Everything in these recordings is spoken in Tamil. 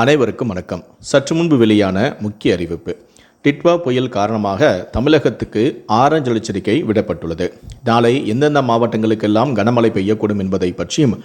அனைவருக்கும் வணக்கம். சற்று முன்பு வெளியான முக்கிய அறிவிப்பு. டிட்வா புயல் காரணமாக தமிழகத்துக்கு ஆரஞ்சு எச்சரிக்கை விடப்பட்டுள்ளது. நாளை எந்தெந்த மாவட்டங்களுக்கெல்லாம் கனமழை பெய்யக்கூடும் என்பதை பற்றியும்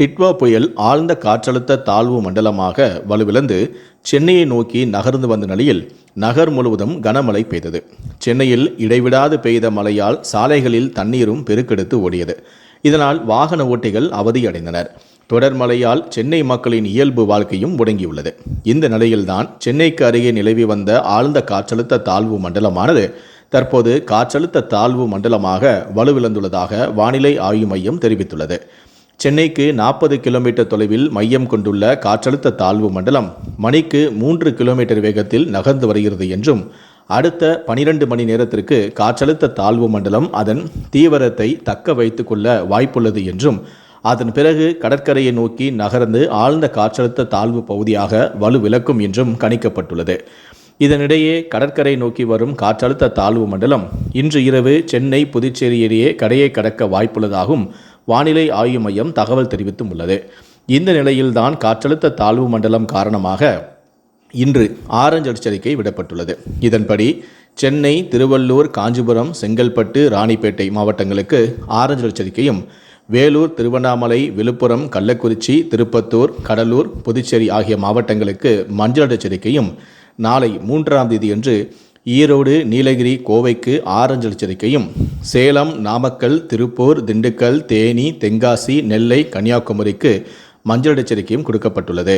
டிட்வா புயல் ஆழ்ந்த காற்றழுத்த தாழ்வு மண்டலமாக வலுவிழந்து சென்னையை நோக்கி நகர்ந்து வந்த நிலையில் நகர் முழுவதும் கனமழை பெய்தது. சென்னையில் இடைவிடாது பெய்த மழையால் சாலைகளில் தண்ணீரும் பெருக்கெடுத்து ஓடியது. இதனால் வாகன ஓட்டிகள் அவதியடைந்தனர். தொடர் மழையால் சென்னை மக்களின் இயல்பு வாழ்க்கையும் முடங்கியுள்ளது. இந்த நிலையில்தான் சென்னைக்கு அருகே நிலவி வந்த ஆழ்ந்த காற்றழுத்த தாழ்வு மண்டலமானது தற்போது காற்றழுத்த தாழ்வு மண்டலமாக வலுவிழந்துள்ளதாக வானிலை ஆய்வு மையம் தெரிவித்துள்ளது. சென்னைக்கு நாற்பது கிலோமீட்டர் தொலைவில் மையம் கொண்டுள்ள காற்றழுத்த தாழ்வு மண்டலம் மணிக்கு மூன்று கிலோமீட்டர் வேகத்தில் நகர்ந்து வருகிறது என்றும் அடுத்த பனிரெண்டு மணி நேரத்திற்கு காற்றழுத்த தாழ்வு மண்டலம் அதன் தீவிரத்தை தக்க வைத்து கொள்ள வாய்ப்புள்ளது என்றும் அதன் பிறகு கடற்கரையை நோக்கி நகர்ந்து ஆழ்ந்த காற்றழுத்த தாழ்வு பகுதியாக வலுவிலக்கும் என்றும் கணிக்கப்பட்டுள்ளது. இதனிடையே கடற்கரை நோக்கி வரும் காற்றழுத்த தாழ்வு மண்டலம் இன்று இரவு சென்னை புதுச்சேரி இடையே கரையை கடக்க வாய்ப்புள்ளதாகவும் வானிலை ஆய்வு மையம் தகவல் தெரிவித்தும் உள்ளது. இந்த நிலையில்தான் காற்றழுத்த தாழ்வு மண்டலம் காரணமாக இன்று ஆரஞ்சு எச்சரிக்கை விடப்பட்டுள்ளது. இதன்படி சென்னை திருவள்ளூர் காஞ்சிபுரம் செங்கல்பட்டு ராணிப்பேட்டை மாவட்டங்களுக்கு ஆரஞ்சு எச்சரிக்கையும் வேலூர் திருவண்ணாமலை விழுப்புரம் கள்ளக்குறிச்சி திருப்பத்தூர் கடலூர் புதுச்சேரி ஆகிய மாவட்டங்களுக்கு மஞ்சள் எச்சரிக்கையும் நாளை மூன்றாம் தேதியன்று ஈரோடு நீலகிரி கோவைக்கு ஆரஞ்சு எச்சரிக்கையும் சேலம் நாமக்கல் திருப்பூர் திண்டுக்கல் தேனி தென்காசி நெல்லை கன்னியாகுமரிக்கு மஞ்சள் எச்சரிக்கையும் கொடுக்கப்பட்டுள்ளது.